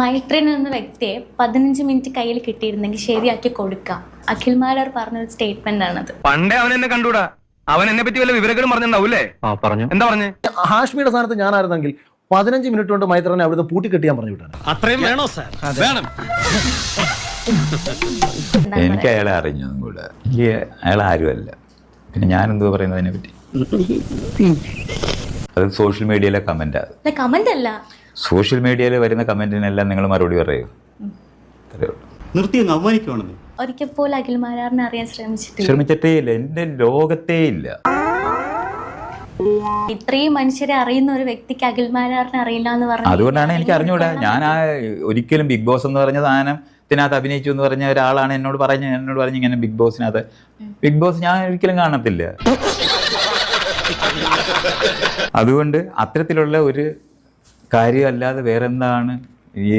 മൈത്രൻ എന്ന വ്യക്തിയെ പതിനഞ്ച് മിനിറ്റ് കയ്യിൽ കിട്ടിയിരുന്നെങ്കിൽ ശരിയാക്കി കൊടുക്കാം. അഖിൽ മാരാർ പറഞ്ഞൊരു സ്റ്റേറ്റ്മെന്റ് ആണത്. പണ്ടേ അവൻ എന്നെ കണ്ടൂടാ. അവൻ എന്നെ പറ്റി വല്ല വിവരങ്ങളും പറഞ്ഞിട്ടുണ്ടാവൂലേ ആ പറഞ്ഞു. എന്താ പറഞ്ഞേ? ഹാഷ്മിയുടെ സ്ഥാനത്ത് ഞാനായിരുന്നെങ്കിൽ പതിനഞ്ച് മിനിറ്റ് കൊണ്ട് മൈത്രനെ അവിടുന്ന് പൂട്ടിക്കെട്ടിയാൻ പറഞ്ഞു വിട്ടാണ് അത്രയും വേണോ സാർ? വേണം. എനിക്ക്? അയാളെ അറിഞ്ഞതും കൂടെ. എനിക്ക് അയാൾ ആരുമല്ല. പിന്നെ ഞാൻ എന്തോ പറയുന്നതിനെ പറ്റി? അത് സോഷ്യൽ മീഡിയയിലെ കമന്റ് അല്ല കമന്റ് അല്ല. സോഷ്യൽ മീഡിയയിൽ വരുന്ന കമന്റിനെല്ലാം നിങ്ങൾ മറുപടി പറയൂ. അത്രേ ഉള്ളൂ. നിർത്തി അങ്ങ് അവമാനിക്കുവാണെന്ന്? ഒരിക്കൽ പോലും അഖിൽ അറിയാൻ ശ്രമിച്ചിട്ടില്ല. ശ്രമിച്ചിട്ടേ ഇല്ല. എന്റെ ലോകത്തേ ഇല്ല. ഇത്രയും മനുഷ്യരെ അറിയുന്ന ഒരു വ്യക്തിക്ക് അഖിൽമാരാറിനെ അറിയില്ല എന്ന് പറഞ്ഞു അതുകൊണ്ടാണ് എനിക്ക് അറിഞ്ഞുകൂടാ. ഞാൻ ആ ഒരിക്കലും ബിഗ് ബോസ് എന്ന് പറഞ്ഞ സാധനം ഇതിനകത്ത് അഭിനയിച്ചു എന്ന് പറഞ്ഞ ഒരാളാണ് എന്നോട് പറഞ്ഞ എന്നോട് പറഞ്ഞു ഇങ്ങനെ ബിഗ് ബോസിനകത്ത്. ബിഗ് ബോസ് ഞാൻ ഒരിക്കലും കാണത്തില്ല. അതുകൊണ്ട് അത്തരത്തിലുള്ള ഒരു കാര്യമല്ലാതെ വേറെന്താണ് ഈ